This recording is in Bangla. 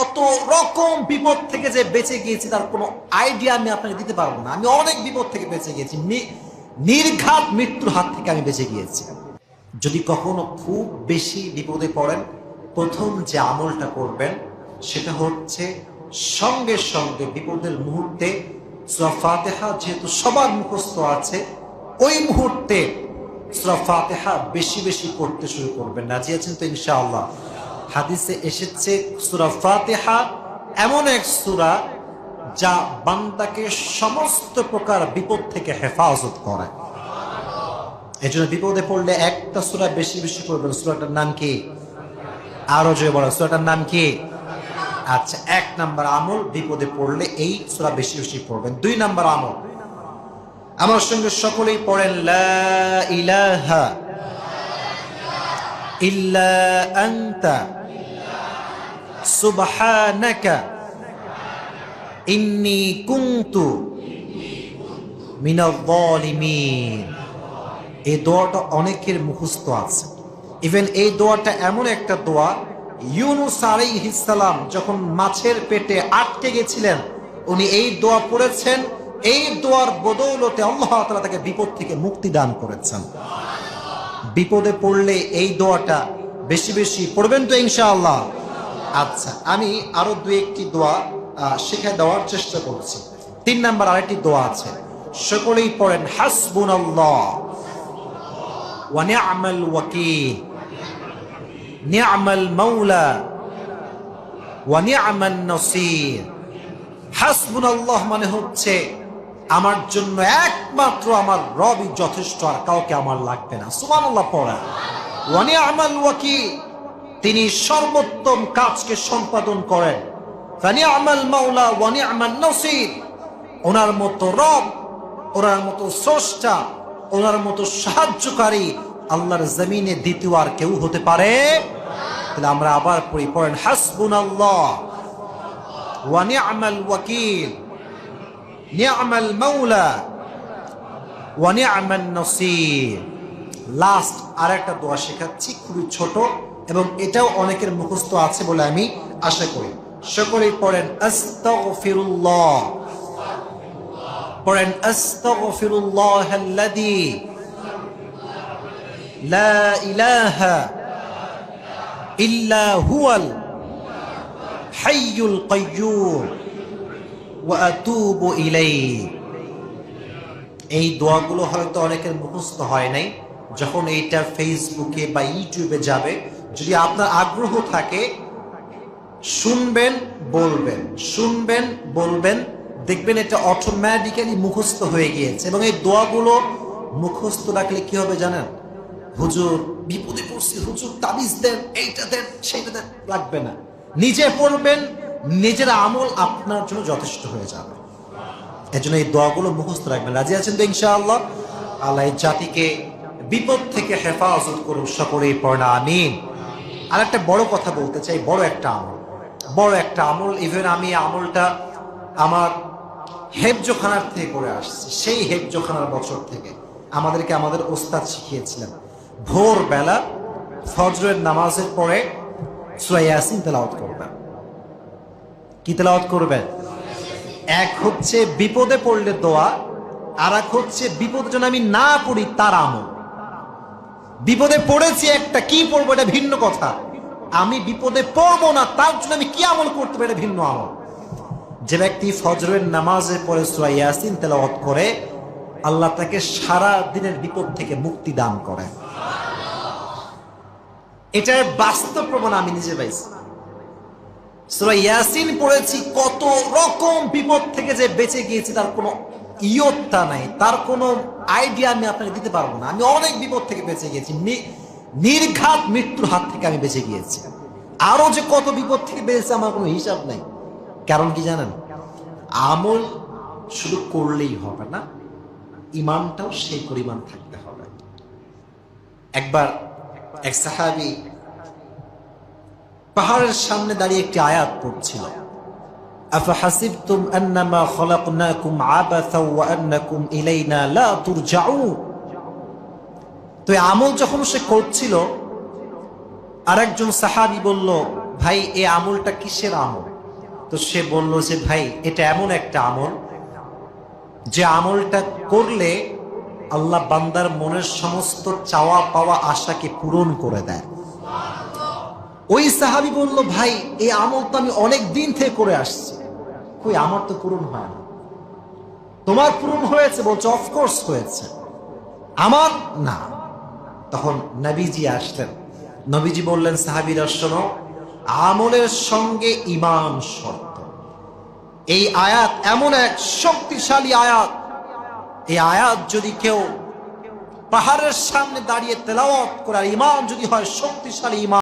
কত রকম বিপদ থেকে যে বেঁচে গিয়েছি তার কোনো আইডিয়া আমি আপনাকে দিতে পারব না। আমি অনেক বিপদ থেকে বেঁচে গিয়েছি। নির্ঘাত মৃত্যুর হাত থেকে আমি বেঁচে গিয়েছি। যদি কখনো খুব বেশি বিপদে পড়েন, প্রথম যে আমলটা করবেন, সেটা হচ্ছে সঙ্গে সঙ্গে বিপদের মুহূর্তে সূরা ফাতিহা যেহেতু সবার মুখস্থ আছে, ওই মুহূর্তে সূরা ফাতিহা বেশি বেশি পড়তে শুরু করবেন। রাজি আছেন তো ইনশাআল্লাহ? হাদিসে এসেছে সুরা ফাতিহা এমন এক সুরা যা বান্দাকে সমস্ত প্রকার বিপদ থেকে হেফাজত করে। এই জন্য বিপদে পড়লে একটা সুরা বেশি বেশি পড়বেন সূরাটার নাম কি? আরও জয় বড় সূরাটার নাম কি? আচ্ছা এক নাম্বার আমল, বিপদে পড়লে এই সূরা বেশি বেশি পড়বেন দুই নাম্বার আমল, আমার সঙ্গে সকলেই পড়েন, লা ইলাহা ইল্লা আনতা সুবহানাকা, ইন্নী কুনতু মিনাল যালিমিন। এই দোয়াটা অনেকের মুখস্থ আছে। ইভেন এই দোয়াটা এমন একটা দোয়া, ইউনুস আলাইহিসসালাম যখন মাছের পেটে আটকে গেছিলেন, উনি এই দোয়া পড়েছেন, এই দোয়ার বদৌলতে আল্লাহ তাআলা তাকে বিপদ থেকে মুক্তি দান করেছেন। বিপদে পড়লে এই দোয়াটা বেশি বেশি পড়বেন তো ইনশাআল্লাহ। আচ্ছা আমি আরও দু একটি দোয়া শিখায় দেওয়ার চেষ্টা করছি। তিন নাম্বার আরেকটি দোয়া আছে। সকলেই পড়েন, হাসবুনাল্লাহ ওয়া নি'মাল ওয়াকিল। নি'মাল মাওলা ওয়া নি'মান নাসির। হাসবুনাল্লাহ মানে হচ্ছে, আমার জন্য একমাত্র আমার রবই যথেষ্ট আর কাউকে আমার লাগবে না। সুবহানাল্লাহ পড়া। ওয়া নি'মাল ওয়াকিল। তিনি সর্বোত্তম কাজকে সম্পাদন করেন। মাওলা ওয়া নি'মান নাসির। ওনার মতো রব, ওনার মতো স্রষ্টা, ওনার মতো সাহায্যকারী আল্লাহর জমিনে দ্বিতীয় আর কেউ হতে পারে? তাহলে আমরা আবার পড়ি, পড়েন নি'মান নাসির। লাস্ট আরেকটা দোয়া শেখাচ্ছি, খুবই ছোট। এবং এটাও অনেকের মুখস্থ আছে বলে আমি আশা করি। সকলেই পড়েন, আস্তাগফিরুল্লাহ। পড়েন আস্তাগফিরুল্লাহ আল্লাযী লা ইলাহা ইল্লা হুয়াল হাইয়ুল কাইয়্যুম ওয়া আতুবু ইলাইহি। এই দোয়াগুলো হয়তো অনেকের মুখস্থ হয় নাই। যখন এইটা ফেসবুকে বা ইউটিউবে যাবে যদি আপনার আগ্রহ থাকে, শুনবেন, বলবেন শুনবেন, বলবেন, দেখবেন এটা অটোমেটিক্যালি মুখস্থ হয়ে গিয়েছে। এবং এই দোয়াগুলো মুখস্থ রাখলে কি হবে জানেন? হুজুর, বিপদে পড়ছি, হুজুর, তাবিজ দেন, এইটা দেন, সেইটা দেন, লাগবে না। নিজে পড়বেন, নিজের আমল আপনার জন্য যথেষ্ট হয়ে যাবে। এই জন্য এই দোয়াগুলো মুখস্থ রাখবেন। রাজি আছেন তো ইনশাআল্লাহ? আল্লাহ জাতিকে বিপদ থেকে হেফাজত করুন সকলেই পড়া আমিন। আর একটা বড় কথা বলতে চাই, বড় একটা আমল। বড় একটা আমল ইভেন আমি আমলটা আমার হেফজোখানার থেকে করে আসছি, সেই হেফজোখানার বছর থেকে আমাদেরকে আমাদের ওস্তাদ শিখিয়েছিলেন। ভোরবেলা ফজরের নামাজের পরে সুরাইয়াসিন তেলাওয়াত করবেন। কি তেলাওয়াত করবেন? এক হচ্ছে বিপদে পড়লে দোয়া আর এক হচ্ছে বিপদ যেন আমি না পড়ি তার আমল। বিপদে পড়েছি একটা, কি পড়ব এটা ভিন্ন কথা। আমি বিপদে পড়ব না, তার জন্য আমি কি আমল করতে পারি এটা ভিন্ন আমল। যে ব্যক্তি ফজরের নামাজের পরে সুরা ইয়াসিন তেলাওয়াত করে, আল্লাহ তাকে সারা দিনের বিপদ থেকে মুক্তি দান করে। এটার বাস্তব প্রমাণ আমি নিজে পাইছি। সুরা ইয়াসিন পড়েছি, কত রকম বিপদ থেকে যে বেঁচে গিয়েছি তার কোনো ইয়ত্তা নাই, তার কোনো আইডিয়া আমি আপনাকে দিতে পারব না। আমি অনেক বিপদ থেকে বেঁচে গিয়েছি। নির্ঘাত মৃত্যুর হাত থেকে আমি বেঁচে গিয়েছি। আরও যে কত বিপদ থেকে বেঁচেছে আমার কোনো হিসাব নাই। কারণ কি জানেন? আমল শুধু করলেই হবে না, ইমানটাও সেই পরিমাণ থাকতে হবে। একবার এক সাহাবি পাহাড়ের সামনে দাঁড়িয়ে একটি আয়াত পড়ছিল। আমল যখন সে করছিল, আরেকজন সাহাবি বলল, ভাই আমলটা কিসের আমল? তো সে বলল যে, ভাই, এটা এমন একটা আমল, যে আমলটা করলে আল্লাহ বান্দার মনের সমস্ত চাওয়া পাওয়া আশাকে পূরণ করে দেয়। ওই সাহাবি বলল, ভাই, এই আমল তো আমি অনেক দিন থেকে করে আসছি। কই আমার তো পূরণ হয় না। তোমার পূরণ হয়েছে বলছে অফকোর্স হয়েছে। আমার না। তখন নবীজি আসলেন। নবীজি বললেন, সাহাবিরা, শোনো, আমলের সঙ্গে ইমান শর্ত। এই আয়াত এমন এক শক্তিশালী আয়াত। এই আয়াত যদি কেউ পাহাড়ের সামনে দাঁড়িয়ে তেলাওয়াত করে আর ইমান যদি হয়, শক্তিশালী ইমান